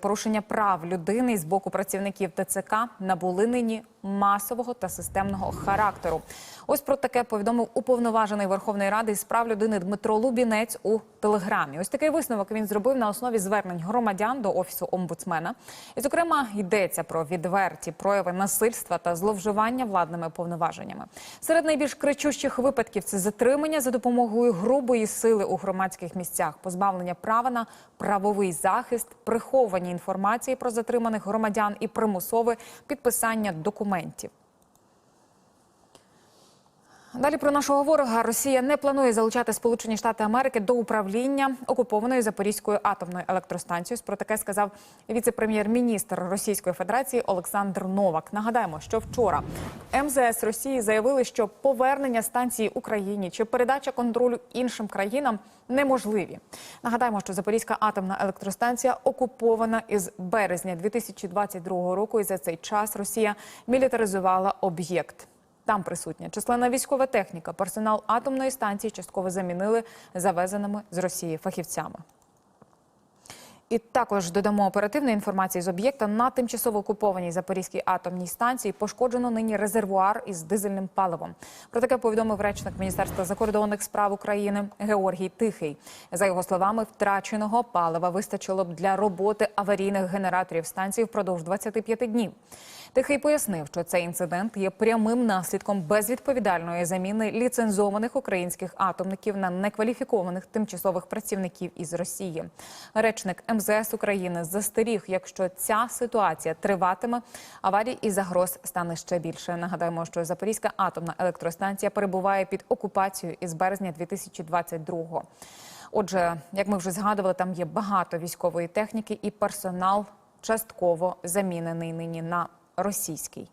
Порушення прав людини з боку працівників ТЦК набули нині масового та системного характеру. Ось про таке повідомив уповноважений Верховної Ради з прав людини Дмитро Лубінець у телеграмі. Ось такий висновок він зробив на основі звернень громадян до офісу омбудсмена. І, зокрема, йдеться про відверті прояви насильства та зловживання владними повноваженнями. Серед найбільш кричущих випадків це затримання за допомогою грубої сили у громадських місцях, позбавлення права на правовий захист, приховування інформації про затриманих громадян і примусове підписання документів. Далі про нашого ворога Росія не планує залучати Сполучені Штати Америки до управління окупованою Запорізькою атомною електростанцією. Про таке сказав віце-прем'єр-міністр Російської Федерації Олександр Новак. Нагадаємо, що вчора МЗС Росії заявили, що повернення станції Україні чи передача контролю іншим країнам неможливі. Нагадаємо, що Запорізька атомна електростанція окупована із березня 2022 року, і за цей час Росія мілітаризувала об'єкт. Там присутня численна військова техніка. Персонал атомної станції частково замінили завезеними з Росії фахівцями. І також додамо оперативної інформації з об'єкта на тимчасово окупованій Запорізькій атомній станції пошкоджено нині резервуар із дизельним паливом. Про таке повідомив речник Міністерства закордонних справ України Георгій Тихий. За його словами, втраченого палива вистачило б для роботи аварійних генераторів станції впродовж 25 днів. Тихий пояснив, що цей інцидент є прямим наслідком безвідповідальної заміни ліцензованих українських атомників на некваліфікованих тимчасових працівників із Росії. Речник МЗС України застеріг, якщо ця ситуація триватиме, аварій і загроз стане ще більше. Нагадаємо, що Запорізька атомна електростанція перебуває під окупацією із березня 2022-го. Отже, як ми вже згадували, там є багато військової техніки і персонал частково замінений нині на російський.